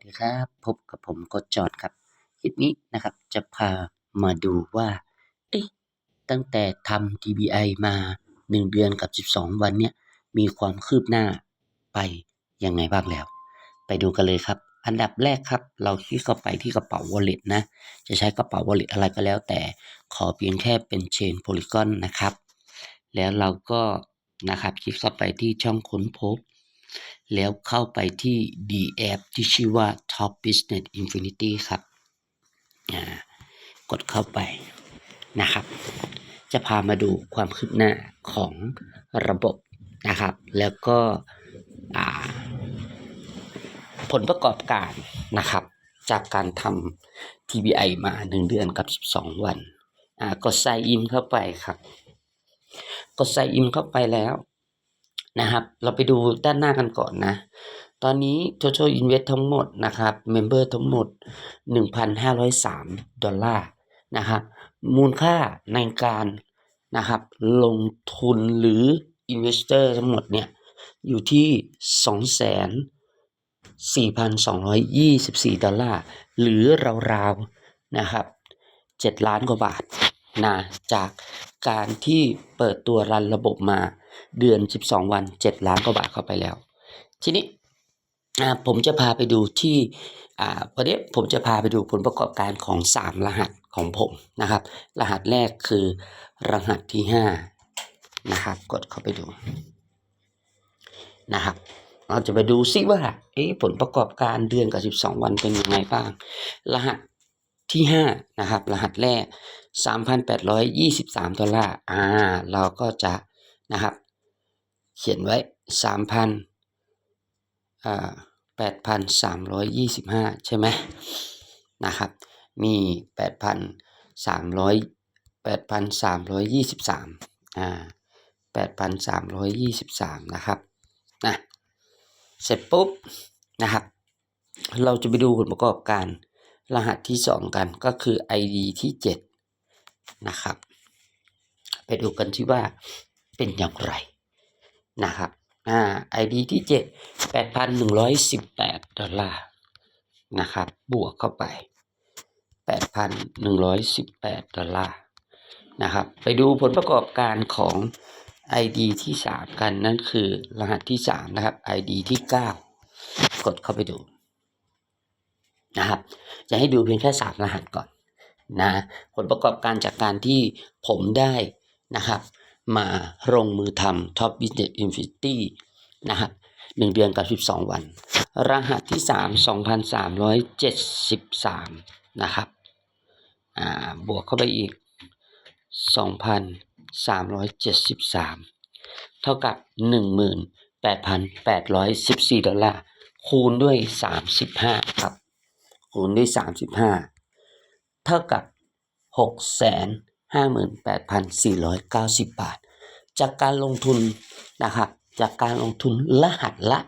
สวัสดีครับ พบกับผมกดจอดครับ คลิปนี้นะครับจะพามาดูว่า เอ๊ะ ตั้งแต่ทำ TBI มา 1 เดือนกับ 12 วันเนี่ยมีความคืบหน้าไปยังไงบ้างแล้ว ไปดูกันเลยครับ อันดับแรกครับ เราคลิกเข้าไปที่กระเป๋า wallet นะ จะใช้กระเป๋า wallet อะไรก็แล้ว แต่ขอเพียงแค่เป็นเชนโพลีกอนนะครับ แล้วเราก็นะครับคลิกเข้าไปที่ช่องค้นพบ แล้วเข้าไปที่ D app ที่ชื่อว่า Top Business Infinity ครับกดเข้าไปนะครับ จะพามาดูความคืบหน้าของระบบนะครับ แล้วก็ผลประกอบการนะครับ จากการทำ TBI มา 1 เดือนกับ 12 วันอ่ากด Sign in เข้าไปครับ กด Sign in เข้าไปแล้ว นะครับ เราไปดูด้านหน้ากันก่อนนะ ตอนนี้ total invest ทั้งหมดนะครับ member ทั้งหมด 1,503 ดอลลาร์นะครับ มูลค่าในการนะครับ ลงทุนหรือ investor ทั้งหมดเนี่ย อยู่ที่ 2,4224 ดอลลาร์ หรือราวๆนะครับ 7 ล้านกว่าบาท นะจากการที่เปิดตัวรันระบบมาเดือน 12 วัน 7 ล้านกว่าบาทเข้าไปแล้ว ทีนี้ผมจะพาไปดูที่วันนี้ผมจะพาไปดูผลประกอบการของ 3 รหัสของผมนะครับ รหัสแรกคือรหัสที่ 5 นะครับ กดเข้าไปดูนะครับเราจะไปดูซิว่าผลประกอบการเดือนกับ 12 วันเป็นยังไงบ้าง รหัส ที่ 5 นะครับ รหัสแรก 3,823 ดอลลาร์ อ่า เราก็จะนะครับ เขียนไว้ 3,000อ่า8,325 ใช่ไหมนะครับ มี 8,300 8,323 อ่า 8,323 นะครับ นะ เสร็จปุ๊บ นะครับ เราจะไปดูผลประกอบการ รหัสที่ 2 กันก็คือ ID ที่ 7 นะครับ ไปดูกันที่ว่าเป็นอย่างไรนะครับอ่า ID ที่ 7 8,118 ดอลลาร์นะครับ บวกเข้าไป 8,118 ดอลลาร์นะครับ ไปดูผลประกอบการของ ID ที่ 3 กันนั่นคือรหัสที่ 3 นะครับ ID ที่ 9 กดเข้าไปดู นะครับ จะให้ดูเพียงแค่ 3 รหัสก่อนนะผลประกอบการจากการที่ผมได้นะครับ มาลงมือทำ Top Business Infinity นะครับหนึ่งเดือนกับ 12 วัน รหัสที่ 3 2,373 นะครับบวกเข้าไปอีก 2,373 เท่ากับ 18,814 ดอลลาร์ คูณด้วย 35 ครับ คูณด้วย 35 เท่ากับ 658,490 บาท จากการลงทุนนะครับจากการลงทุนรหัสละ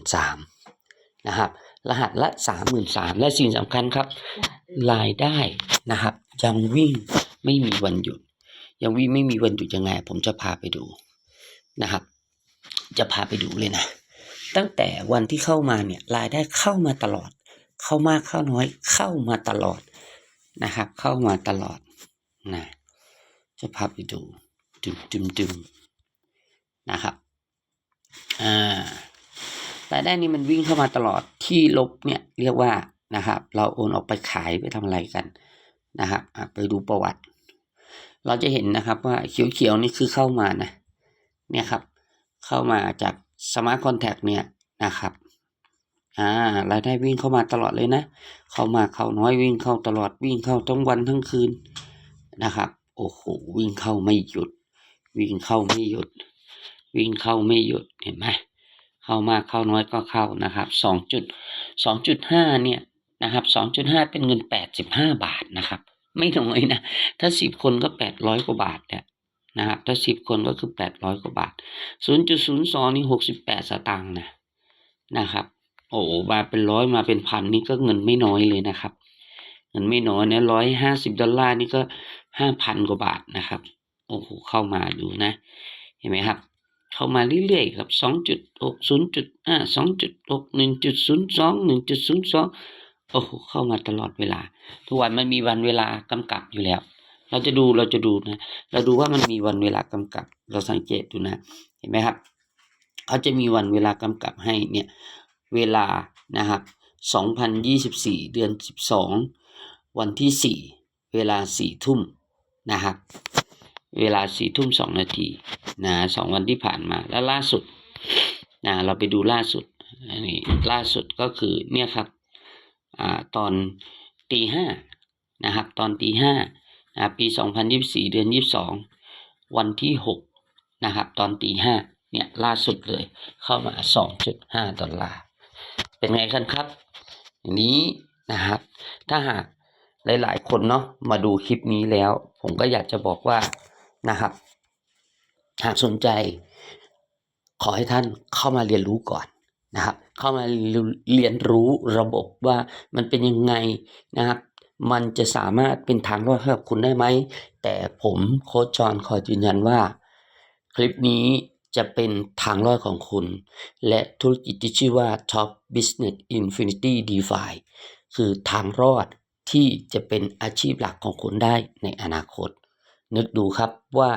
33,000นะครับรหัสละ 33,000และสิ่งสำคัญครับ รายได้นะครับ ยังวิ่งไม่มีวันหยุด ยังวิ่งไม่มีวันหยุดยังไง ผมจะพาไปดูนะครับ จะพาไปดูเลยนะ ตั้งแต่วันที่เข้ามาเนี่ยรายได้เข้ามาตลอด เข้ามากเข้าน้อยเข้ามาตลอดนะครับ เข้ามาตลอดนะจะพาไปดูดึมดึมดึมนะครับอ่ารายได้นี้มันวิ่งเข้ามาตลอดที่ลบเนี่ยเรียกว่านะครับ เราโอนออกไปขายไปทำอะไรกันนะครับไปดูประวัติ เราจะเห็นนะครับว่าเขียวๆนี่คือเข้ามานะเนี่ยครับ เข้ามาจากสมาร์ทคอนแทคเนี่ยนะครับ อ่ารายได้วิ่งเข้ามาตลอดเลยนะ เข้ามาเข้าน้อยวิ่งเข้าตลอดวิ่งเข้าทั้งวันทั้งคืนนะครับ โอ้โหวิ่งเข้าไม่หยุด วิ่งเข้าไม่หยุด วิ่งเข้าไม่หยุดเห็นไหมเข้ามากเข้าน้อยก็เข้านะครับสองจุดสองจุดห้าเนี่ยนะครับสองจุดห้าเป็นเงินแปดสิบห้าบาทนะครับ ไม่น้อยนะ ถ้าสิบคนก็แปดร้อยกว่าบาทเนี่ยนะครับ ถ้าสิบคนก็คือแปดร้อยกว่าบาทศูนย์จุดศูนย์สองนี่หกสิบแปดสตางค์นะนะครับ โอ้มาเป็นร้อยมาเป็นพันนี่ก็เงินไม่น้อยเลยนะครับ เงินไม่น้อยนะร้อยห้าสิบดอลลาร์นี่ก็ห้าพันกว่าบาทนะครับ โอ้โหเข้ามาดูนะ เห็นไหมครับ เข้ามาเรื่อยๆครับสองจุดหกศูนย์จุดห้าสองจุดหกหนึ่งจุดศูนย์สองหนึ่งจุดศูนย์สองโอ้โหเข้ามาตลอดเวลา ทุกวันมันมีวันเวลากำกับอยู่แล้ว เราจะดูเราจะดูนะ เราดูว่ามันมีวันเวลากำกับ เราสังเกตดูนะ เห็นไหมครับ เขาจะมีวันเวลากำกับให้เนี่ย เวลานะครับ2024 เดือน 12 วันที่ 4 เวลา 4 ทุ่มนะครับ เวลา 4 ทุ่ม 2 นาทีนะสองวันที่ผ่านมา แล้วล่าสุดนะเราไปดูล่าสุดอันนี้ล่าสุดก็คือเนี่ยครับอ่าตอนตีห้านะครับ ตอนตีห้านะปี 2024 เดือน 22 วันที่ 6 นะครับ ตอนตีห้าเนี่ยล่าสุดเลยเข้ามา 2.5 ดอลลาร์ เป็นไงกันครับ อย่างนี้นะครับ ถ้าหากหลาย ๆ คนเนาะมาดูคลิปนี้แล้ว ผมก็อยากจะบอกว่านะครับ หากสนใจ ขอให้ท่านเข้ามาเรียนรู้ก่อนนะครับ เข้ามาเรียนรู้ระบบว่ามันเป็นยังไงนะครับ มันจะสามารถเป็นทางรอดให้กับคุณได้ไหม แต่ผมโค้ชจอนขอยืนยันว่า คลิปนี้ จะเป็นทางรอดของคุณ และธุรกิจที่ชื่อว่า Top Business Infinity DeFi คือทางรอดที่จะเป็นอาชีพหลักของคุณได้ในอนาคต นึกดูครับว่า